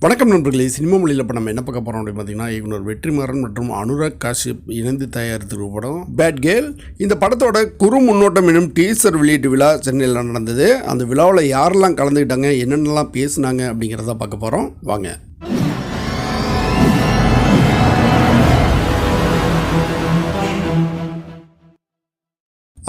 வணக்கம் நண்பர்களே. சினிமா மொழியில் இப்போ நம்ம என்ன பார்க்க போகிறோம் அப்படின்னு பார்த்தீங்கன்னா இயக்குனர் வெற்றிமாறன் மற்றும் அனுராக் காஷ்யப் இணைந்து தயாரித்திருக்க படம் பேட் கேர்ள் இந்த படத்தோட குறு முன்னோட்டம் எனும் டீசர் வெளியீட்டு விழா சென்னையில் நடந்தது. அந்த விழாவில் யாரெல்லாம் கலந்துக்கிட்டாங்க என்னென்னலாம் பேசுனாங்க அப்படிங்கிறத பார்க்க போகிறோம் வாங்க.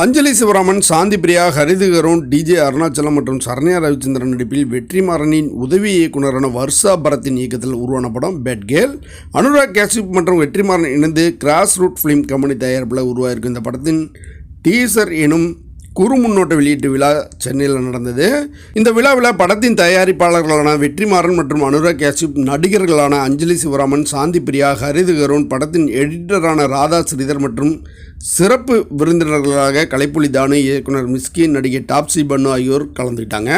அஞ்சலி சிவராமன் சாந்தி பிரியா ஹரிதுகருண் டிஜே அருணாச்சலம் மற்றும் சரண்யா ரவிச்சந்திரன் நடிப்பில் வெற்றிமாறனின் உதவி இயக்குனரான வர்ஷா பரத்தின் இயக்கத்தில் உருவான படம் பெட் கேர்ள் அனுராக் கேசிப் மற்றும் வெற்றிமாறன் இணைந்து கிராஸ் ரூட் ஃபிலிம் கம்பெனி தயாரிப்பில் உருவாயிருக்கும் இந்த படத்தின் டீசர் எனும் குறு முன்னோட்ட வெளியீட்டு விழா சென்னையில் நடந்தது. இந்த விழாவில் படத்தின் தயாரிப்பாளர்களான வெற்றிமாறன் மற்றும் அனுராக் காசிப் நடிகர்களான அஞ்சலி சிவராமன் சாந்தி பிரியா ஹரிதகருண் படத்தின் எடிட்டரான ராதா ஸ்ரீதர் மற்றும் சிறப்பு விருந்தினர்களாக கலைப்புலி தானு இயக்குனர் மிஸ்கின் நடிகை டாப்ஸி பன்னு ஆகியோர் கலந்துக்கிட்டாங்க.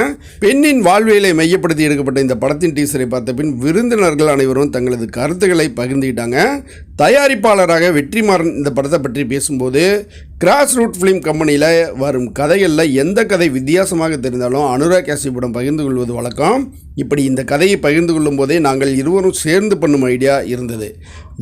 பெண்ணின் வாழ்வியலை மையப்படுத்தி எடுக்கப்பட்ட இந்த படத்தின் டீசரை பார்த்த பின் விருந்தினர்கள் அனைவரும் தங்களது கருத்துக்களை பகிர்ந்துக்கிட்டாங்க. தயாரிப்பாளராக வெற்றிமாறன் இந்த படத்தை பற்றி பேசும்போது கிராஸ் ரூட் ஃபிலிம் கம்பெனியில் வரும் கதைகளில் எந்த கதை வித்தியாசமாக தெரிந்தாலும் அனுராக் படம் பகிர்ந்து கொள்வது வழக்கம். இப்படி இந்த கதையை பகிர்ந்து கொள்ளும் போதே நாங்கள் இருவரும் சேர்ந்து பண்ணும் ஐடியா இருந்தது.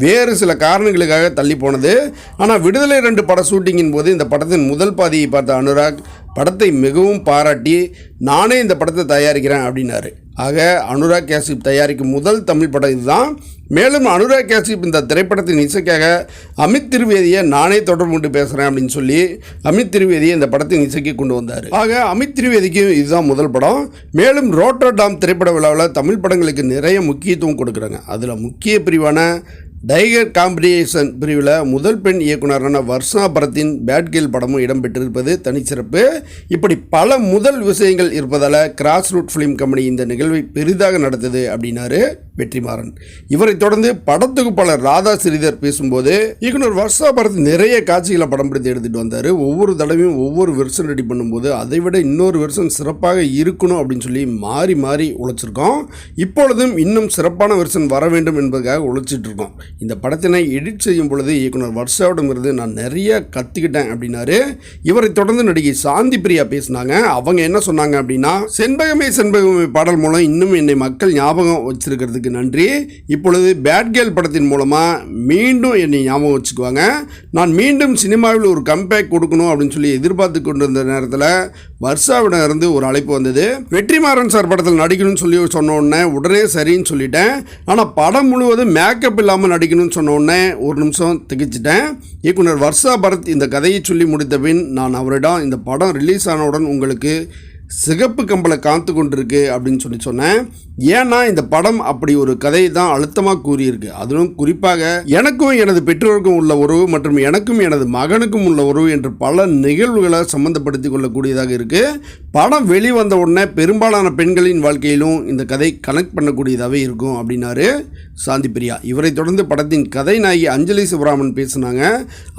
வேறு சில காரணங்களுக்காக தள்ளி போனது. ஆனால் விடுதலை ரெண்டு பட ஷூட்டிங்கின் போது இந்த படத்தின் முதல் பாதியை பார்த்த அனுராக் படத்தை மிகவும் பாராட்டி நானே இந்த படத்தை தயாரிக்கிறேன் அப்படின்னாரு. ஆக அனுராக் காசிப் தயாரிக்கும் முதல் தமிழ் படம் இதுதான். மேலும் அனுராக் காசிப் இந்த திரைப்படத்தின் இசைக்காக அமித் திருவேதியை நானே தொடர்பு கொண்டு பேசுகிறேன் அப்படின்னு சொல்லி அமித் திருவேதியை இந்த படத்தின் இசைக்கு கொண்டு வந்தார் ஆக அமித் திருவேதிக்கும் இதுதான் முதல் படம். மேலும் ரோட்டர்டாம் திரைப்பட விழாவில் தமிழ் படங்களுக்கு நிறைய முக்கியத்துவம் கொடுக்குறாங்க. அதில் முக்கிய பிரிவான டைகர் காம்படிஷன் பிரிவில் முதல் பெண் இயக்குனரான வர்ஷா பரத்தின் பேட்கில் படமும் இடம்பெற்றிருப்பது தனிச்சிறப்பு. இப்படி பல முதல் விஷயங்கள் இருப்பதால் கிராஸ் ரூட் ஃபிலிம் கம்பெனி இந்த நிகழ்வை பெரிதாக நடத்தது அப்படின்னாரு வெற்றிமாறன். இவரை தொடர்ந்து படத்தொகுப்பாளர் ராதா ஸ்ரீதர் பேசும்போது இயக்குனர் வர்ஷா பரத் நிறைய காட்சிகளை படம் பிடித்து எடுத்துகிட்டு வந்தார். ஒவ்வொரு தடவையும் ஒவ்வொரு வெர்ஷன் ரெடி பண்ணும்போது அதை விட இன்னொரு வெர்ஷன் சிறப்பாக இருக்கணும் அப்படின்னு சொல்லி மாறி மாறி உழைச்சிருக்கோம். இப்பொழுதும் இன்னும் சிறப்பான வெர்ஷன் வர வேண்டும் என்பதற்காக உழைச்சிட்டு இருக்கோம். இந்த படத்தினை எடிட் செய்யும் பொழுது இயக்குனர் வர்ஷாவிடமிருந்து நான் நிறைய கற்றுக்கிட்டேன் அப்படின்னாரு. இவரை தொடர்ந்து நடிகை சாந்தி பிரியா பேசினாங்க. அவங்க என்ன சொன்னாங்க அப்படின்னா செண்பகமே செண்பகமே பாடல் மூலம் இன்னும் என்னை மக்கள் ஞாபகம் வச்சிருக்கிறதுக்கு நன்றி. இப்பொழுது பேட் கேர்ள் படத்தின் மூலமாக மீண்டும் என்னை ஞாபகம் வச்சுக்குவாங்க. நான் மீண்டும் சினிமாவில் ஒரு கம்பேக் கொடுக்கணும் அப்படின்னு சொல்லி எதிர்பார்த்து கொண்டிருந்த நேரத்தில் வர்ஷாவிடம் இருந்து ஒரு அழைப்பு வந்தது. வெற்றிமாறன் சார் படத்தில் நடிக்கணும்னு சொல்லி சொன்ன உடனே உடனே சரின்னு சொல்லிட்டேன். ஆனால் படம் முழுவதும் மேக்கப் இல்லாமல் நடிக்கணும்னு சொன்ன உடனே ஒரு நிமிஷம் திகிச்சிட்டேன். இயக்குனர் வர்ஷா பரத் இந்த கதையை சொல்லி முடித்த பின் நான் அவரிடம் இந்த படம் ரிலீஸ் ஆனவுடன் உங்களுக்கு சிகப்பு கம்பளை காத்து கொண்டிருக்கு அப்படின்னு சொல்லி சொன்னேன். ஏன்னா இந்த படம் அப்படி ஒரு கதையை தான் அழுத்தமாக கூறியிருக்கு. அதிலும் குறிப்பாக எனக்கும் எனது பெற்றோருக்கும் உள்ள உறவு மற்றும் எனக்கும் எனது மகனுக்கும் உள்ள உறவு என்று பல நிகழ்வுகளை சம்மந்தப்படுத்தி கொள்ளக்கூடியதாக இருக்குது படம் வெளிவந்த உடனே பெரும்பாலான பெண்களின் வாழ்க்கையிலும் இந்த கதை கனெக்ட் பண்ணக்கூடியதாகவே இருக்கும் அப்படின்னாரு சாந்தி பிரியா. இவரை தொடர்ந்து படத்தின் கதை நாயகி அஞ்சலி சிவராமன் பேசினாங்க.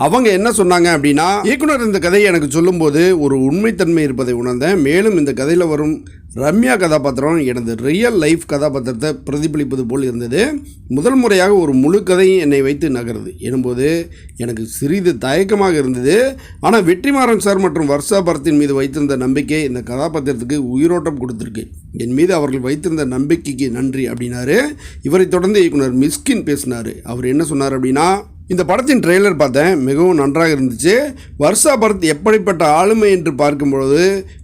அவங்க என்ன சொன்னாங்க அப்படின்னா இயக்குனர் இந்த கதையை எனக்கு சொல்லும்போது ஒரு உண்மைத்தன்மை இருப்பதை உணர்ந்தேன். மேலும் இந்த கதையில் வரும் ரம்யா கதாபாத்திரம் எனது ரியல் லைஃப் கதாபாத்திரத்தை பிரதிபலிப்பது போல் இருந்தது. முதல் முறையாக ஒரு முழு கதையும் என்னை வைத்து நகருது எனும்போது எனக்கு சிறிது தயக்கமாக இருந்தது. ஆனால் வெற்றிமாறன் சார் மற்றும் வர்ஷா பரத்தின் மீது வைத்திருந்த நம்பிக்கை இந்த கதாபாத்திரத்துக்கு உயிரோட்டம் கொடுத்துருக்கு. என் மீது அவர்கள் வைத்திருந்த நம்பிக்கைக்கு நன்றி அப்படின்னாரு. இவரை தொடர்ந்து இயக்குனர் மிஸ்கின் பேசினார். அவர் என்ன சொன்னார் அப்படின்னா இந்த படத்தின் ட்ரெய்லர் பார்த்தேன். மிகவும் நன்றாக இருந்துச்சு. வர்ஷா பரத் எப்படிப்பட்ட ஆளுமை என்று பார்க்கும்பொழுது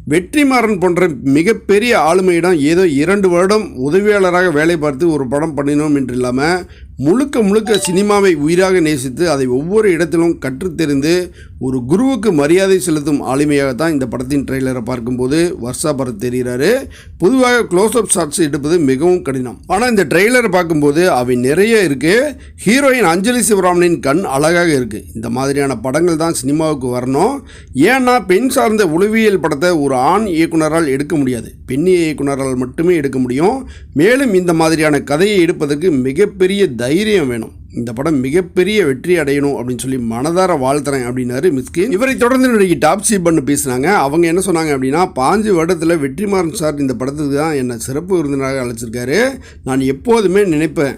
வெற்றிமாறன் போன்ற மிகப்பெரிய ஆளுமையிடம் ஏதோ இரண்டு வருடம் உதவியாளராக வேலை பார்த்து ஒரு படம் பண்ணினோம் என்று இல்லாமல் முழுக்க முழுக்க சினிமாவை உயிராக நேசித்து அதை ஒவ்வொரு இடத்திலும் கற்றுத்தெரிந்து ஒரு குருவுக்கு மரியாதை செலுத்தும் ஆளுமையாக தான் இந்த படத்தின் ட்ரெய்லரை பார்க்கும்போது வர்ஷா பரத் தெரிகிறாரு. பொதுவாக க்ளோஸ்அப் ஷாட்ஸ் எடுப்பது மிகவும் கடினம். ஆனால் இந்த ட்ரெய்லரை பார்க்கும்போது அவை நிறைய இருக்குது ஹீரோயின் அஞ்சலி சிவராமனின் கண் அழகாக இருக்குது இந்த மாதிரியான படங்கள் தான் சினிமாவுக்கு வரணும். ஏன்னா பெண் சார்ந்த உளவியல் படத்தை ஒரு ஆண் இயக்குனரால் எடுக்க முடியாது. பெண் இயக்குனரால் மட்டுமே எடுக்க முடியும். மேலும் இந்த மாதிரியான கதையை எடுப்பதற்கு மிகப்பெரிய தைரியம் வேணும். இந்த படம் மிகப்பெரிய வெற்றி அடையணும் அப்படின்னு சொல்லி மனதார வாழ்த்துறேன் அப்படின்னாரு மிஸ்கின். இவரை தொடர்ந்து நடிகை டாப்ஸி பண்ணு பேசினாங்க. அவங்க என்ன சொன்னாங்க அப்படின்னா பாஞ்சு வருடத்தில் வெற்றிமாறன் சார் இந்த படத்துக்கு தான் என்னை சிறப்பு விருந்தினராக அழைச்சிருக்காரு. நான் எப்போதுமே நினைப்பேன்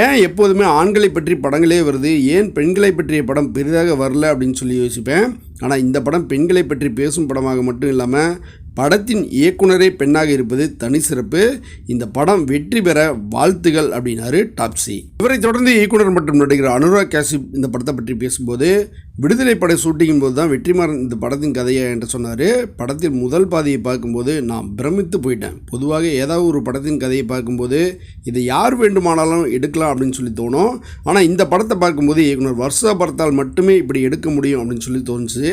ஏன் எப்போதுமே ஆண்களை பற்றி படங்களே வருது ஏன் பெண்களை பற்றிய படம் பெரிதாக வரல அப்படின்னு சொல்லி யோசிப்பேன். ஆனால் இந்த படம் பெண்களை பற்றி பேசும் படமாக மட்டும் இல்லாமல் படத்தின் இயக்குனரே பெண்ணாக இருப்பது தனி சிறப்பு. இந்த படம் வெற்றி பெற வாழ்த்துகள் அப்படின்னாரு டாப்ஸி. இவரை தொடர்ந்து இயக்குனர் மற்றும் நடிகர் அனுராக் காசிப் இந்த படத்தை பற்றி பேசும்போது விடுதலை பட ஷூட்டிங் போது தான் வெற்றிமாறன் இந்த படத்தின் கதையை என்று சொன்னார். படத்தின் முதல் பாதியை பார்க்கும்போது நான் பிரமித்து போயிட்டேன். பொதுவாக ஏதாவது ஒரு படத்தின் கதையை பார்க்கும்போது இதை யார் வேண்டுமானாலும் எடுக்கலாம் அப்படின்னு சொல்லி தோணும். ஆனால் இந்த படத்தை பார்க்கும்போது இயக்குனர் வருஷா படத்தால் மட்டுமே இப்படி எடுக்க முடியும் அப்படின்னு சொல்லி தோணுச்சு.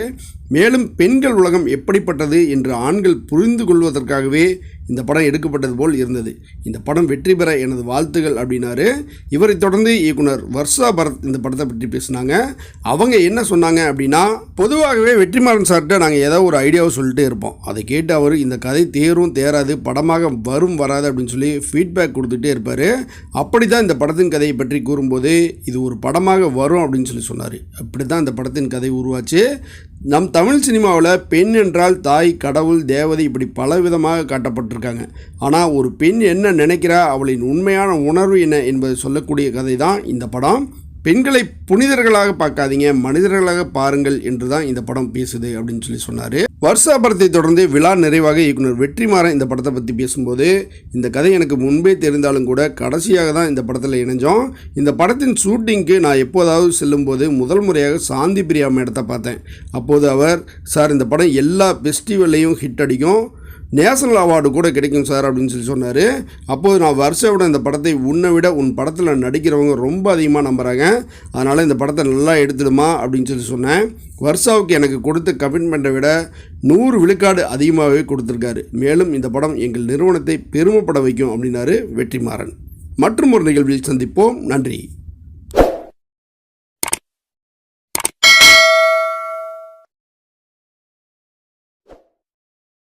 மேலும் பெண்கள் உலகம் எப்படிப்பட்டது என்று ஆண்கள் புரிந்து கொள்வதற்காகவே இந்த படம் எடுக்கப்பட்டது போல் இருந்தது. இந்த படம் வெற்றி பெற எனது வாழ்த்துகள் அப்படின்னாரு. இவரை தொடர்ந்து இயக்குனர் வர்ஷா பரத் இந்த படத்தை பற்றி பேசினாங்க. அவங்க என்ன சொன்னாங்க அப்படின்னா பொதுவாகவே வெற்றிமாறன் சார்கிட்ட நாங்கள் ஏதோ ஒரு ஐடியாவை சொல்லிட்டே இருப்போம். அதை கேட்டு அவர் இந்த கதை தேரும் தேராது படமாக வரும் வராது அப்படின்னு சொல்லி ஃபீட்பேக் கொடுத்துட்டே இருப்பார். அப்படி தான் இந்த படத்தின் கதையை பற்றி கூறும்போது இது ஒரு படமாக வரும் அப்படின்னு சொல்லி சொன்னார். அப்படி தான் இந்த படத்தின் கதை உருவாச்சு. நம் தமிழ் சினிமாவில் பெண் என்றால் தாய் கடவுள் தேவதை இப்படி பல விதமாக காட்டப்பட்டிருக்காங்க. ஆனால் ஒரு பெண் என்ன நினைக்கிறா அவளின் உண்மையான உணர்வு என்ன என்பதை சொல்லக்கூடிய கதை தான் இந்த படம். பெண்களை புனிதர்களாக பார்க்காதீங்க மனிதர்களாக பாருங்கள் என்று தான் இந்த படம் பேசுது அப்படின்னு சொல்லி சொன்னார். வருஷா படத்தை தொடர்ந்து விழா நிறைவாக இயக்குனர் வெற்றிமாறன் இந்த படத்தை பற்றி பேசும்போது இந்த கதை எனக்கு முன்பே தெரிந்தாலும் கூட கடைசியாக தான் இந்த படத்தில் இணைஞ்சோம். இந்த படத்தின் ஷூட்டிங்க்கு நான் எப்போதாவது செல்லும்போது முதல் முறையாக சாந்தி பிரியா மேடத்தை பார்த்தேன். அப்போது அவர் சார் இந்த படம் எல்லா ஃபெஸ்டிவல்லையும் ஹிட் அடிக்கும். நேஷனல் அவார்டு கூட கிடைக்கும் சார் அப்படின்னு சொல்லி சொன்னார். அப்போது நான் வருஷோட இந்த படத்தை உன்னை விட உன் படத்தில் நடிக்கிறவங்க ரொம்ப அதிகமாக நம்புகிறாங்க அதனால் இந்த படத்தை நல்லா எடுத்துடுமா அப்படின்னு சொல்லி சொன்னேன். வர்ஷாவுக்கு எனக்கு கொடுத்த கமிட்மெண்ட்டை விட நூறு விழுக்காடு அதிகமாகவே கொடுத்துருக்காரு. மேலும் இந்த படம் எங்கள் நிறுவனத்தை பெருமைப்பட வைக்கும் அப்படின்னாரு வெற்றிமாறன். மற்றும் ஒரு நிகழ்வில் சந்திப்போம். நன்றி.